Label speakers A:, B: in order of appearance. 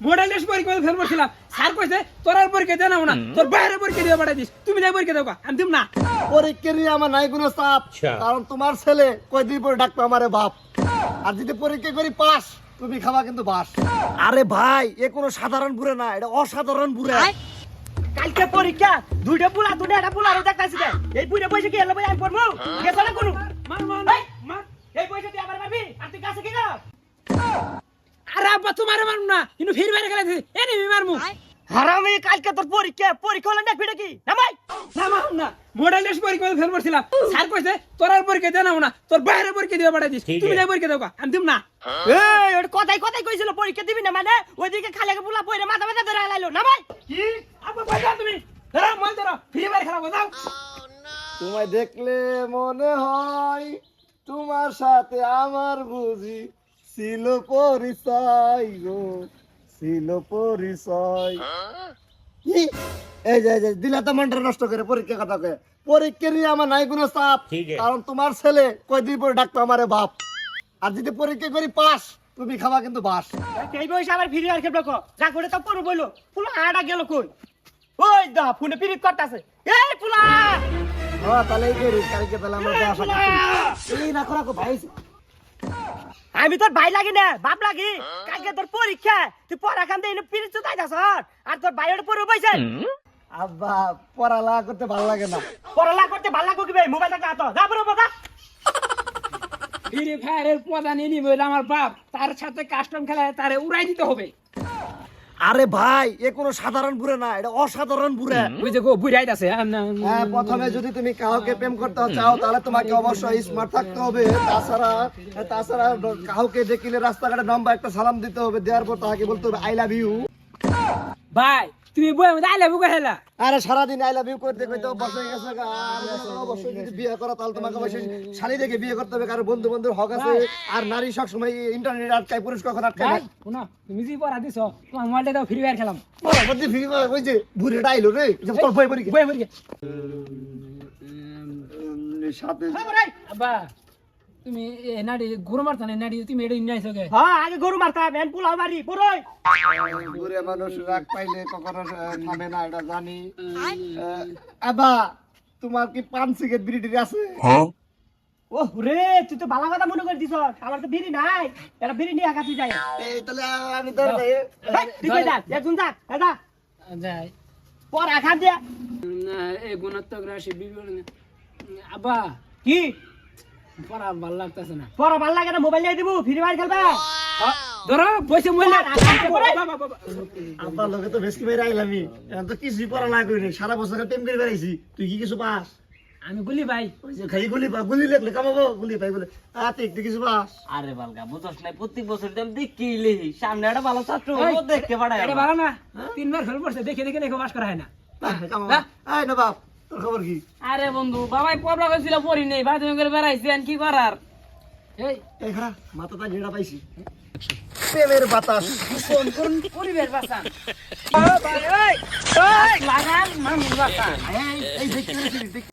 A: Model test পরীক্ষা fail করছিলাম sir কইছে তোর আর পরীক্ষা দেন না। তোর বাইরে পরীক্ষা দিয়ে পাঠাই দিস। তুমি যাই পরীক্ষা দেবো আমি দিব না।
B: পরীক্ষা নিয়ে আমার নাই কোনো চাপ। কারণ তোমার ছেলে কয়দিন পরে ডাকবে আমারে বাপ। আর যদি পরীক্ষা করি পাস তুমি খাবা কিন্তু বাস। আরে ভাই এ কোনো সাধারণ বুড়ে না এটা অসাধারণ বুড়ে।
C: কালকে পরীক্ষা দুইটা পুলা দুইটা একটা পুলা আরও দেখতাছি দে এই পুরে পয়সা কি এলো ভাই আমি পড়ব? গেছ না করু
A: মার মার
C: এই, পয়সা দিয়ে আবার মারবি? আর তুই কাছে কি কর?
A: আরে আব্বা তোমারে মারমু না। কিন্তু ফির বাইরে গেলে এ নিবি মারমু।
C: হারামি কালকে তোর পরীক্ষা পরীক্ষা হলে দেখবি নাকি নামাই।
A: না না। মডেল টেস্ট পরীক্ষা ফেল করছিলাম। স্যার কইছে তোর আর পরীক্ষা দেন না। তোর বাইরে পরীক্ষা দিয়ে পাঠাই দিস। তুমি যাই পরীক্ষা দেবো আমি দিব না।
C: এই ওটা কথাই কথাই কইছিল পরীক্ষা দিবি না মানে? ওইদিকে খালি একটা পুলা পয়রা মাথা মাথা ধরে আলাইলো নামাই।
A: কি? আব্বা পয়সা তুমি? ধরো মাল ধরো। ফ্রি ফায়ার খেলা বাজাও
B: তোমায় দেখলে মনে হয় তোমার সাথে আমার বুঝি ছিল পরিচয় গো ছিল পরিচয়। এই যে যে দিলা তো মনটা নষ্ট করে পরীক্ষা কথা কয়ে। পরীক্ষা নিয়ে আমার নাই কোনো চাপ কারণ তোমার ছেলে কয়দিন পরে ডাকতো আমারে বাপ। আর যদি পরীক্ষা করি পাস তুমি খাবা কিন্তু বাস।
C: এই পয়সা আবার ফিরে আর খেলবে যা করে তো পড়ো বইলো। পুলা আড়া গেল কই? ওই দা ফোনে পিরিত করতাছে। এই পুলা
B: হ্যাঁ তাহলে এই করি কালকে তাহলে আমরা দেখা
C: পুলা!
B: এই রাখো রাখো ভাই।
C: আমি তোর ভাই লাগি না বাপ লাগি। কালকে তোর পরীক্ষা তুই পড়া খান দিয়ে পিড়ি চুতাই দাস আর? তোর ভাই ওটা পড়বে বইছে।
B: আব্বা পড়ালা করতে ভালো লাগে না।
C: পড়ালা করতে ভালো লাগবে কি ভাই মোবাইল থাকতে হাত যা পড়ো বাবা
A: ফ্রি ফায়ারের প্রধান এনিমি আমার বাপ তার সাথে কাস্টম খেলায় তারে উড়াই দিতে হবে।
B: আরে ভাই এ কোনো সাধারণ বুড়ে না এটা অসাধারণ বুড়ে।
A: ওই যে গো বুড়াই আছে
B: হ্যাঁ প্রথমে যদি তুমি কাউকে প্রেম করতে চাও তাহলে তোমাকে অবশ্যই স্মার্ট থাকতে হবে। তাছাড়া তাছাড়া কাউকে দেখিলে রাস্তাঘাটে নম্বর একটা সালাম দিতে হবে দেওয়ার পর তাকে বলতে হবে আই লাভ ইউ
A: ভাই তুমি বই মধ্যে আইলে বুকে হেলা?
B: আরে সারাদিন আই লাভ ইউ করতে করতে অভ্যাস হয়ে গেছে গা। আর অবশ্যই যদি বিয়ে করো তাহলে তোমাকে অবশ্যই শালি দেখে বিয়ে করতে হবে কারণ বন্ধু বন্ধুর হক আছে। আর নারী সবসময় ইন্টারনেট আটকায় পুরুষ কখন আটকায়?
A: ভাই
B: না
A: শোনো তুমি যে পড়া দিছো তোমার মোবাইলটা দাও ফ্রি ফায়ার খেলাম।
B: বড় বন্ধু ফিরে ওই যে বুড়েটা আইলো রে যে তোর বই পড়ি
A: বই পড়ি
B: সাথে
A: আব্বা তুমি এ নাড়ি ঘুরো মারতা না তুমি এটা নিয়ে আইছো কে?
C: হ্যাঁ আগে গরু মারতা ভ্যান পুলাও মারি পড়ই
B: বুড়ে মানুষ রাগ পাইলে কখনো থামে না এটা জানি। আবা তোমার কি পান সিগারেট বিড়ি আছে?
C: ও রে তুই তো ভালো কথা মনে করে দিছ আমার তো বিড়ি নাই। এটা বিড়ি নিয়ে আকাশি যায়।
B: এই তাহলে আমি তো
C: হেই, তুই কই যাস? একজন যাক দাদা
A: যাই।
C: পর আঘাত দিয়া
A: এই গুণাত্মক রাশি বিবরণ। আব্বা
C: কি?
A: পড়া ভালো লাগতেছে না।
C: পর ভালো লাগে না মোবাইল দিব ফ্রি ফায়ার খেলবা।
A: ধরো বসে মোবাইল
B: আপনার লোকে তো বেশি মেরে আইলামি এখন তো কিছুই পড়া না করি সারা বছর টেম করে বেড়াইছি। তুই কি কিছু পাস?
A: আমি গুলি ভাই
B: খালি গুলি পা গুলি লেখলে কামাবো? গুলি পাই বলে। আ তুই একটু কিছু পাস?
D: আরে বালকা বুঝছ না প্রত্যেক বছর তো আমি দেখি লেহি। সামনে একটা ভালো ছাত্র দেখতে
A: এটা ভালো না? তিনবার ফেল পড়ছে দেখে দেখে দেখে বাস করা হয় না।
B: কামাবো আয় না বাপ তোর খবর কি?
D: আরে বন্ধু বাবাই পড়বা কইছিল পড়ি নেই ভাই তুমি করে বেড়াইছি কি করার?
A: এই
B: এই খা মাথাটা ঘেরা পাইছি। প্রেমের বাতাস।
A: কোন কোন পরিবেশ বাসা
D: লাগান মানুষ বাসা
B: এই এই দেখতে